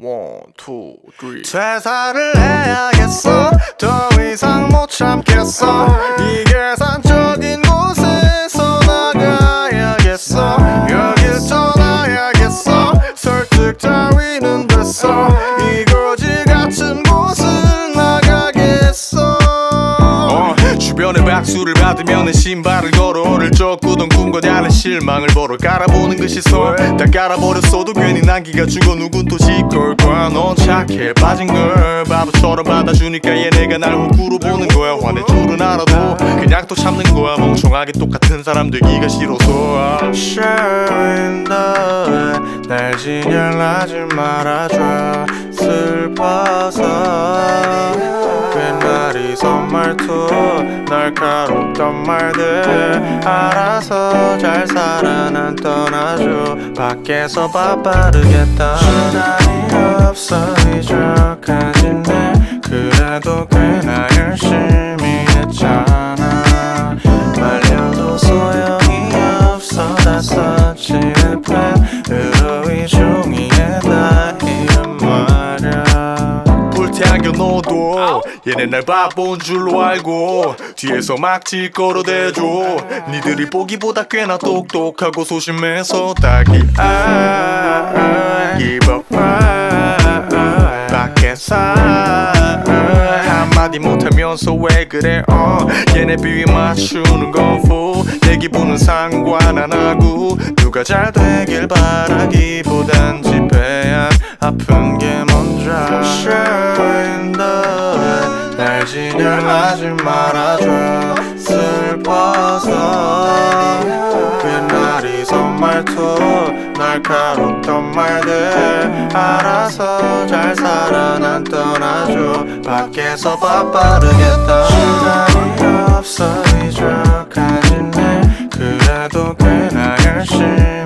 One, two, three. 퇴사를 해야겠어 더 이상 못 주변에 박수를 받으면 신발을 걸어. 어릴 적 꾸던 꿈과 다른 실망을 벌어 깔아보는 그 시선 다 깔아버렸어도 괜히 난기가 죽어 누군 또 시걸 거야. 넌 착해 빠진 걸. 바보처럼 받아주니까 얘네가 날 호구로 보는 거야. 화낼 줄은 알아도 그냥 또 참는 거야. 멍청하게 똑같은 사람 되기가 싫어서. Way 날 진열하지 말아줘. 슬퍼서 날카롭던 말들. 알아서 잘 살아 난 떠나줘 밖에서 바빠르겠다. 시간이 없어 이적하지네 그래도 꽤나 열심히 했잖아. 말려도 소용이 없어 다썼 불태안겨 너도 얘네 날 바본 줄로 알고 뒤에서 막 질거려대줘. 니들이 보기보다 꽤나 똑똑하고 소심해서 딱히 I give up 밖에서 한마디 못하면서 왜 그래 어. 얘네 비위 맞추는 거고 내 기분은 상관 안 하고 누가 잘 되길 바라기보단 지배한 아픈 게 날 진열하지 말아줘. 슬퍼서. 그날이 선말투. 날카롭던 말들 알아서 잘 살아. 난 떠나줘. 밖에서 바빠르겠다. 시간이 없어 이제 가진 날 그래도 꽤나 열심히